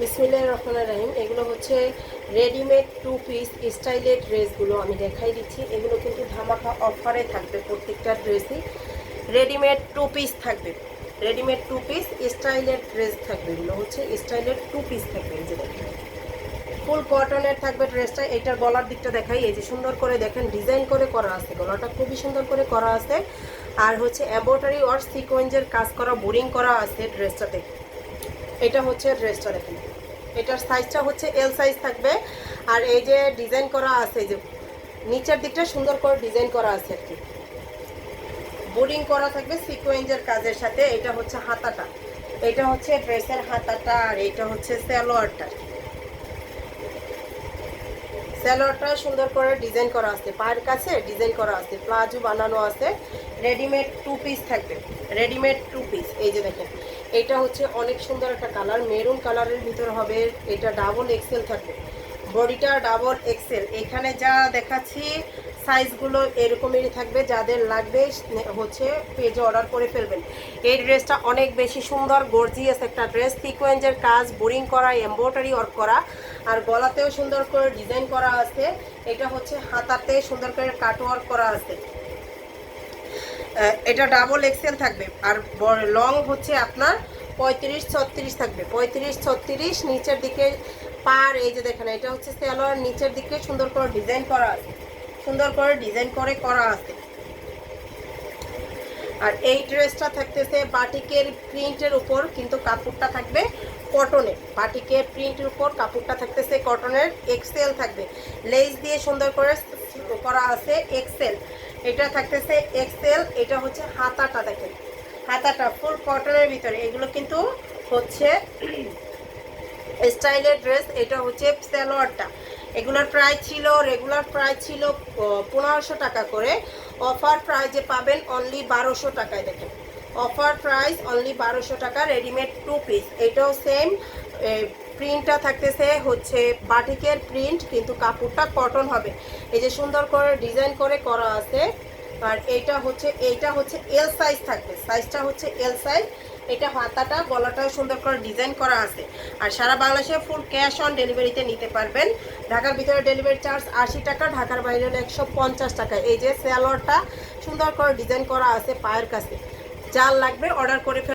বিসমিল্লাহির রহমানির রহিম, এগুলো হচ্ছে রেডিমেড টু পিস স্টাইলের ড্রেসগুলো আমি দেখাই দিচ্ছি। এগুলো কিন্তু ধামাকা অফারে থাকবে প্রত্যেকটা ড্রেসই রেডিমেড টু পিস থাকবে। রেডিমেড টু পিস স্টাইলের ড্রেস থাকবে। এগুলো হচ্ছে স্টাইলের টু পিস থাকবে এই যে দেখেন। ফুল কটনের থাকবে ড্রেসটা এটার গলার দিকটা দেখাই। এই যে সুন্দর করে দেখেন ডিজাইন করে করা আছে। গলাটা খুবই সুন্দর করে করা আছে। আর হচ্ছে অ্যাবোটারি অর সিকোয়েন্সের কাজ করা বোরিং করা আছে ড্রেসটাতে এটা হচ্ছে ড্রেসটা দেখেন এটার সাইজটা হচ্ছে এল সাইজ থাকবে। আর এই যে ডিজাইন করা আছে যে নিচের দিকটা সুন্দর করে ডিজাইন করা আছে আর কি। বোর্ডিং করা থাকবে সিকোয়েন্সের কাজের সাথে, এটা হচ্ছে হাতাটা। এটা হচ্ছে ড্রেসের হাতাটা, আর এটা হচ্ছে স্যালোয়ারটা স্যালোয়ারটা সুন্দর করে ডিজাইন করা আছে। পায়ের কাছে ডিজাইন করা আছে। প্লাজো বানানো আছে। রেডিমেড টু পিস থাকবে। রেডিমেড টু পিস এই যে দেখেন এটা হচ্ছে অনেক সুন্দর একটা কালার। মেরুন কালারের ভিতর হবে, এটা ডাবল এক্সেল থাকবে। বডিটা ডাবল এক্সেল এখানে যা দেখাচ্ছি সাইজগুলো এরকমেরই থাকবে, যাদের লাগবে হচ্ছে পেজে অর্ডার করে ফেলবেন। এই ড্রেসটা অনেক বেশি সুন্দর গর্জিয়াস একটা ড্রেস সিকোয়েন্সের কাজ বোরিং করা এমব্রয়ডারি ওয়ার্ক করা, আর গলাতেও সুন্দর করে ডিজাইন করা আছে। এটা হচ্ছে হাতাতে সুন্দর করে কাট ওয়ার্ক করা আছে। এটা ডাবল এক্সেল থাকবে। আর লং হচ্ছে আপনার পঁয়ত্রিশ ছত্রিশ থাকবে। পঁয়ত্রিশ ছত্রিশ নিচের দিকে পার, এই যে দেখেন, এটা হচ্ছে সেলোয়ার, নিচের দিকে সুন্দর করে ডিজাইন করা আছে। সুন্দর করে ডিজাইন করে করা আছে। আর এই ড্রেসটা থাকতেছে বাটিকের প্রিন্টের উপর, কিন্তু কাপড়টা থাকবে কটনের বাটিকের প্রিন্টের উপর কাপড়টা থাকতেছে কটনের এক্সেল থাকবে। লেস দিয়ে সুন্দর করে করা আছে এক্সেল এটা থাকতেছে এক্সেল এটা হচ্ছে হাতাটা দেখেন। হাতাটা ফুল কটনের ভিতরে। এগুলো কিন্তু হচ্ছে স্টাইলের ড্রেস, এটা হচ্ছে সালোয়ারটা। এগুলোর প্রাইস ছিল রেগুলার প্রাইস ছিল পনেরোশো টাকা করে। অফার প্রাইজে পাবেন অনলি বারোশো টাকায় দেখেন। অফার প্রাইস অনলি বারোশো টাকা রেডিমেড টু পিস এটাও সেম প্রিন্টটা থাকতেছে হচ্ছে বাটিকের প্রিন্ট কিন্তু কাপড়টা কটন হবে। এই যে সুন্দর করে ডিজাইন করে করা আছে, আর এইটা হচ্ছে এইটা হচ্ছে এল সাইজ থাকবে। সাইজটা হচ্ছে এল সাইজ এটা হাতাটা, গলাটাও সুন্দর করে ডিজাইন করা আছে। আর সারা বাংলাদেশে ফুল ক্যাশ অন ডেলিভারিতে নিতে পারবেন। ঢাকার ভিতরে ডেলিভারি চার্জ আশি টাকা, ঢাকার বাইরে হলে একশো পঞ্চাশ টাকা। এই যে স্যালোয়ারটা সুন্দর করে ডিজাইন করা আছে পায়ের কাছে। যার লাগবে অর্ডার করে